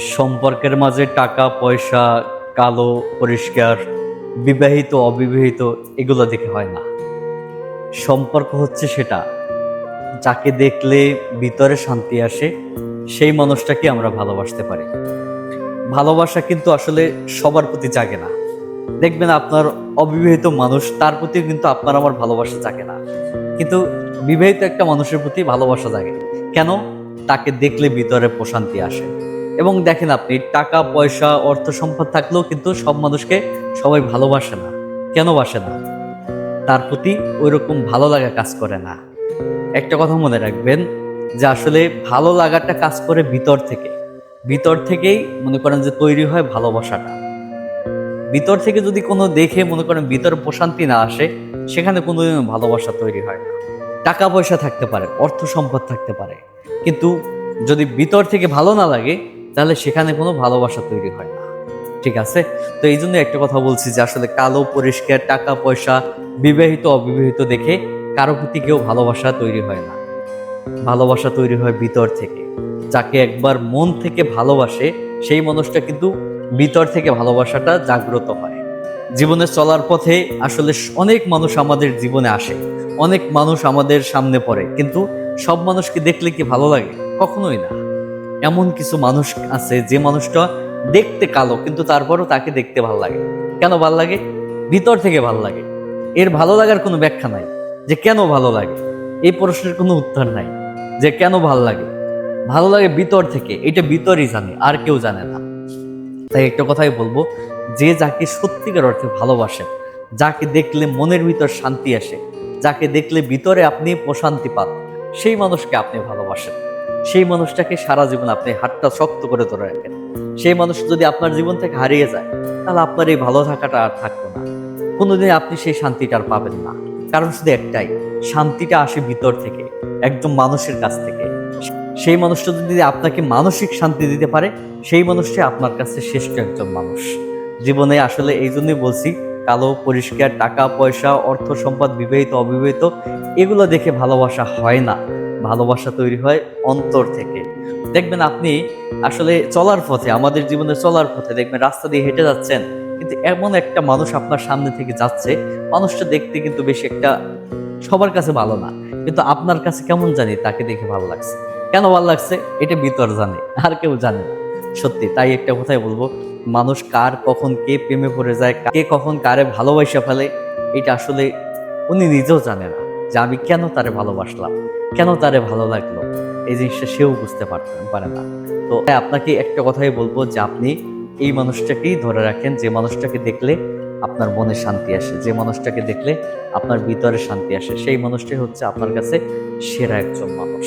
সম্পর্কের মাঝে টাকা, পয়সা, কালো, পরিষ্কার, বিবাহিত, অবিবাহিত, এগুলো দেখে হয় না। সম্পর্ক হচ্ছে সেটা, যাকে দেখলে ভিতরে শান্তি আসে, সেই মানুষটাকে আমরা ভালোবাসতে পারি। ভালোবাসা কিন্তু আসলে সবার প্রতি জাগে না। দেখবেন আপনার অবিবাহিত মানুষ, তার প্রতি কিন্তু আপনার আমার ভালোবাসা জাগে না। কিন্তু বিবাহিত একটা মানুষের প্রতি ভালোবাসা জাগে। কেন? তাকে দেখলে ভিতরে প্রশান্তি আসে। এবং দেখেন আপনি, টাকা, পয়সা, অর্থ সম্পদ থাকলেও কিন্তু সব মানুষকে সবাই ভালোবাসে না। কেন বাসে না? তার প্রতি ওই রকম ভালো লাগা কাজ করে না। একটা কথা মনে রাখবেন যে আসলে ভালো লাগাটা কাজ করে ভিতর থেকে। ভিতর থেকেই মনে করেন যে তৈরি হয় ভালোবাসাটা। ভিতর থেকে যদি কোনো দেখে মনে করেন ভিতর প্রশান্তি না আসে, সেখানে কোনোদিনও ভালোবাসা তৈরি হয় না। টাকা, পয়সা থাকতে পারে, অর্থ সম্পদ থাকতে পারে। কিন্তু যদি ভিতর থেকে ভালো না লাগে তাহলে সেখানে কোনো ভালোবাসা তৈরি হয় না। ঠিক আছে? তো এই জন্য একটা কথা বলছি যে আসলে কালো, পরিষ্কার, টাকা, পয়সা, বিবাহিত, অবিবাহিত দেখে কারও প্রতি কেউ ভালোবাসা তৈরি হয় না। ভালোবাসা তৈরি হয় ভিতর থেকে। যাকে একবার মন থেকে ভালোবাসে, সেই মানুষটা কিন্তু ভিতর থেকে ভালোবাসাটা জাগ্রত হয়। জীবনে চলার পথে আসলে অনেক মানুষ আমাদের জীবনে আসে। অনেক মানুষ আমাদের সামনে পড়ে। কিন্তু সব মানুষকে দেখলে কি ভালো লাগে? কখনোই না। এমন কিছু মানুষ আছে যে মানুষটা দেখতে কালো, কিন্তু তারপরও তাকে দেখতে ভালো লাগে। কেন ভালো লাগে? ভিতর থেকে ভালো লাগে। এর ভালো লাগার কোনো ব্যাখ্যা নাই যে কেন ভালো লাগে। এই প্রশ্নের কোনো উত্তর নাই যে কেন ভালো লাগে। ভালো লাগে ভিতর থেকে, এটা ভিতরই জানে, আর কেউ জানে না। তাই একটা কথাই বলব, যে যাকে সত্যিকার অর্থে ভালোবাসেন, যাকে দেখলে মনের ভিতর শান্তি আসে, যাকে দেখলে ভিতরে আপনি প্রশান্তি পান, সেই মানুষকে আপনি ভালোবাসেন। সেই মানুষটাকে সারা জীবন আপনি হাতটা শক্ত করে ধরে রাখেন। সেই মানুষ যদি আপনার জীবন থেকে হারিয়ে যায়, তাহলে আপনার এই ভালো থাকাটা আর থাকতো না। কোনোদিন আপনি সেই শান্তিটা আর পাবেন না। কারণ শুধু একটাই, শান্তিটা আসে ভিতর থেকে, একদম মানুষের কাছ থেকে। সেই মানুষটা যদি আপনাকে মানসিক শান্তি দিতে পারে, সেই মানুষটি আপনার কাছে শ্রেষ্ঠ একজন মানুষ। জীবনে আসলে এই জন্যই বলছি, কালো, পরিষ্কার, টাকা, পয়সা, অর্থ সম্পদ, বিবাহিত, অবিবাহিত, এগুলো দেখে ভালোবাসা হয় না। ভালোবাসা তৈরি হয় অন্তর থেকে। দেখবেন আপনি আসলে চলার পথে, আমাদের জীবনে চলার পথে দেখবেন রাস্তা দিয়ে হেঁটে যাচ্ছেন, কিন্তু এমন একটা মানুষ আপনার সামনে থেকে যাচ্ছে, মানুষটা দেখতে কিন্তু বেশি একটা সবার কাছে ভালো না, কিন্তু আপনার কাছে কেমন জানি তাকে দেখে ভালো লাগছে। কেন ভালো লাগছে? এটা ভিতর জানে, আর কেউ জানে না। সত্যি, তাই একটা কথাই বলব, মানুষ কার কখন কে প্রেমে পড়ে যায়, কে কখন কারে ভালোবাসা ফেলে, এটা আসলে উনি নিজেও জানে না যে আমি কেন তারে ভালোবাসলাম। কেন তারে ভালো লাগল? এই জিনিসটা সেও বুঝতে পারতেন পারে না। তো আপনাকে একটা কথাই বলব যে আপনি এই মানুষটাকেই ধরে রাখেন, যে মানুষটাকে দেখলে আপনার মনে শান্তি আসে, যে মানুষটাকে দেখলে আপনার ভিতরে শান্তি আসে। সেই মানুষটাই হচ্ছে আপনার কাছে সেরা একজন মানুষ।